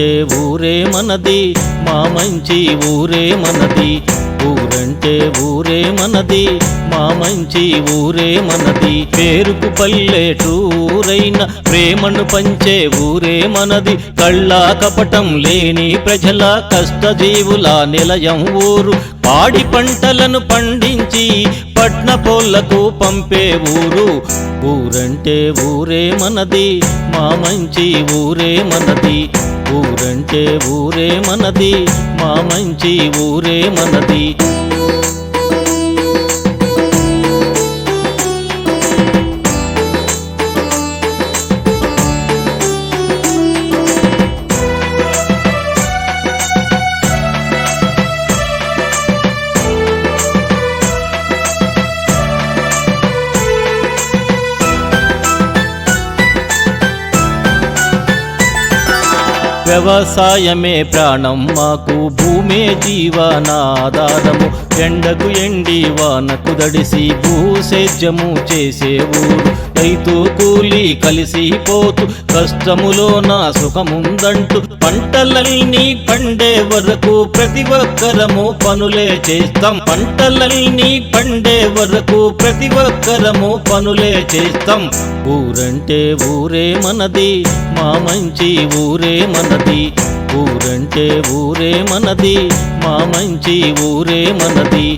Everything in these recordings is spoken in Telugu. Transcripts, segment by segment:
ఊరంటే ఊరే మనది మా మంచి ఊరే మనది. ఊరంటే ఊరే మనది మా మంచి ఊరే మనది. పేరుకు పల్లెటూరైన ప్రేమను పంచే ఊరే మనది. కళ్ళా కపటం లేని ప్రజల కష్టజీవుల నిలయం ఊరు. పాడి పంటలను పండించి పట్న పోళ్ళకు పంపే ఊరు. ఊరంటే ఊరే మనది మా మంచి ఊరే మనది. ఊరంటే ఊరే మనది మా మంచి ఊరే మనది. వ్యవసాయమే ప్రాణం మాకు భూమే జీవనాధారము ఎండకు ఎండి వానకు దడిసి భూసేద్యము చేసేవు రైతు కూలి కలిసి పోతు కష్టములో నా సుఖముందంటూ. పంటలన్నీ పండే వరకు ప్రతి ఒక్కరము పనులే చేస్తాం. పంటలన్నీ పండే వరకు ప్రతి ఒక్కరము పనులే చేస్తాం. ఊరంటే ఊరే మనది మా మంచి ఊరే మనది. ఊరంటే ఊరే మనది మా మంచి ఊరే మనది.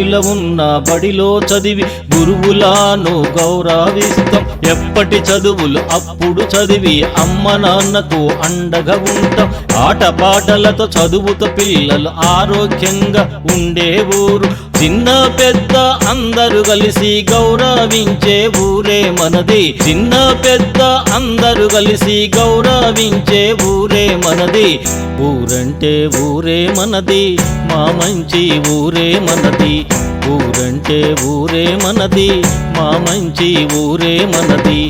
ఊరిలో ఉన్న బడిలో చదివి గురువులాను గౌరవిస్తాం. ఎప్పటి చదువులు అప్పుడు చదివి అమ్మ నాన్నకు అండగా ఉంటాం. ఆటపాటలతో చదువుతో పిల్లలు ఆరోగ్యంగా ఉండే ఊరు. చిన్న పెద్ద అందరూ కలిసి గౌరవించే ఊరే మనది. చిన్న పెద్ద అందరూ కలిసి గౌరవించే ఊరే మనది. ఊరంటే ఊరే మనది మా మంచి ఊరే మనది. ఊరంటే ఊరే మనది మా మంచి ఊరే మనది.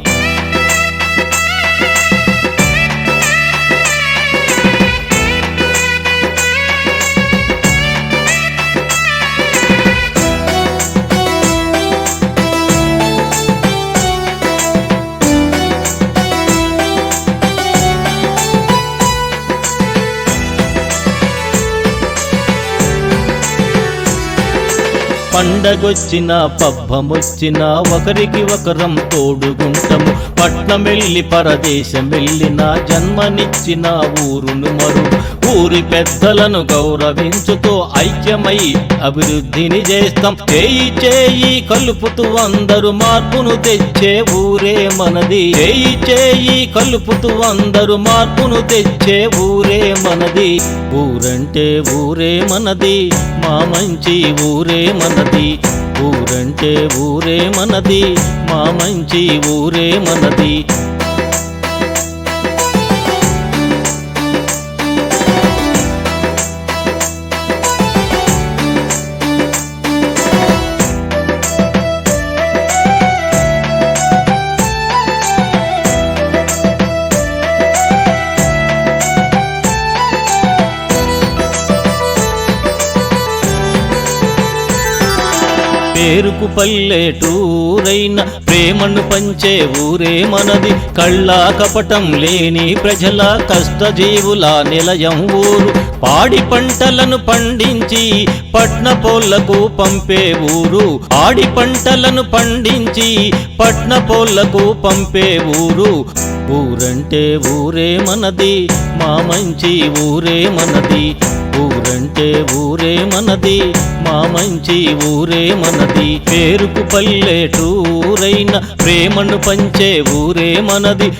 పండగొచ్చిన పబ్బమొచ్చిన ఒకరికి ఒకరం తోడుగుంటము. పట్నమెల్లి పరదేశమెల్లిన పరదేశం జన్మనిచ్చిన ఊరును మరు. ఊరి పెద్దలను గౌరవించుతూ ఐక్యమై అభివృద్ధిని చేస్తాం. చేయి చేయి కలుపుతూ అందరూ మార్పును తెచ్చే ఊరే మనది. చేయి చేయి కలుపుతూ అందరూ మార్పును తెచ్చే ఊరే మనది. ఊరంటే ఊరే మనది. మా మంచి ఊరే మనది ఊరంటే ఊరే మనది మా మంచి ఊరే మనది. పేరుకు పల్లెటూరైన ప్రేమను పంచే ఊరే మనది. కళ్ళా కపటం లేని ప్రజల కష్టజీవుల నిలయం ఊరు. పాడి పంటలను పండించి పట్న పోళ్ళకు పంపే ఊరు. పాడి పంటలను పండించి పట్న పోళ్ళకు పంపే ఊరు. ఊరంటే ఊరే మనది మా మంచి ఊరే మనది. ఊరంటే ఊరే మనది మా మంచి ఊరే మనది. పేరుకు పల్లెటూరైన ప్రేమను పంచే ఊరే మనది.